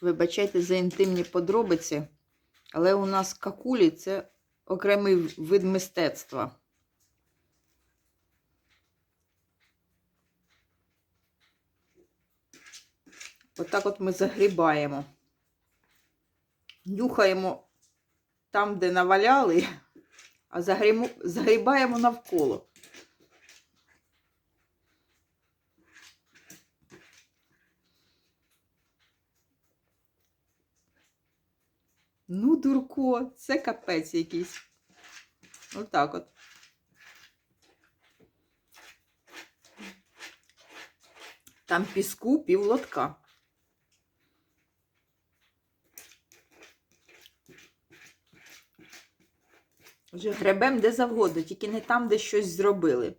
Вибачайте за інтимні подробиці, але у нас какулі це окремий вид мистецтва. Отак от ми загрібаємо. Нюхаємо там, де наваляли, а загрібаємо навколо. Ну, дурко, це капець якийсь. Отак от. Там піску пів лотка. Вже гребем де завгодно, тільки не там, де щось зробили.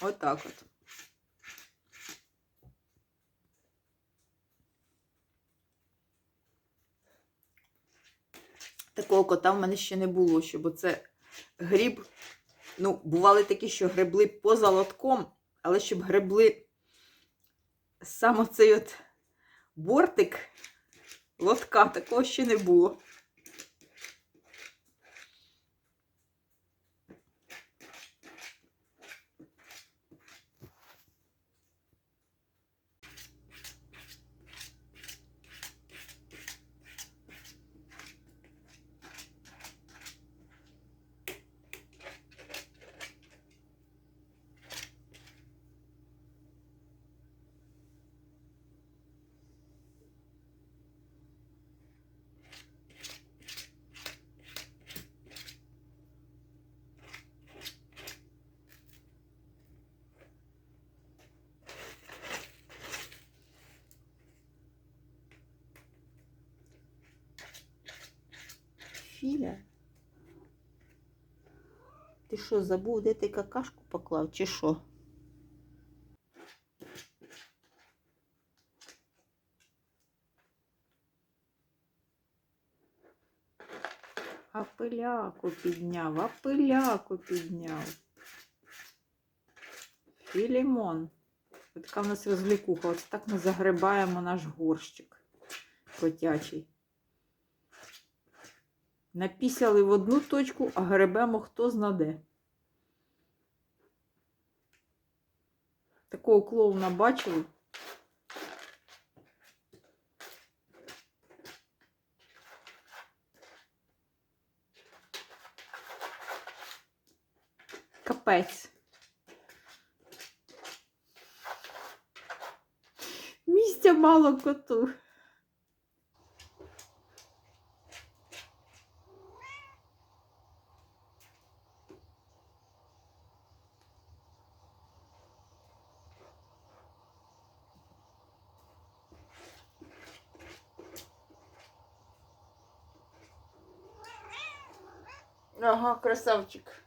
Отак от. Такого кота в мене ще не було, щоб оце гріб. Ну, бували такі, що гребли поза лотком, але щоб гребли сам оцей от бортик лотка, такого ще не було. Філя. Ти що, забув, де ти какашку поклав, чи що? А пиляку підняв, а пиляку підняв. Філімон. Така в нас розлікуха. Ось так ми загрибаємо наш горщик котячий. Напісяли в одну точку, а гребемо хто знаде. Такого клоуна бачили? Капець. Місця мало коту. Ага, красавчик.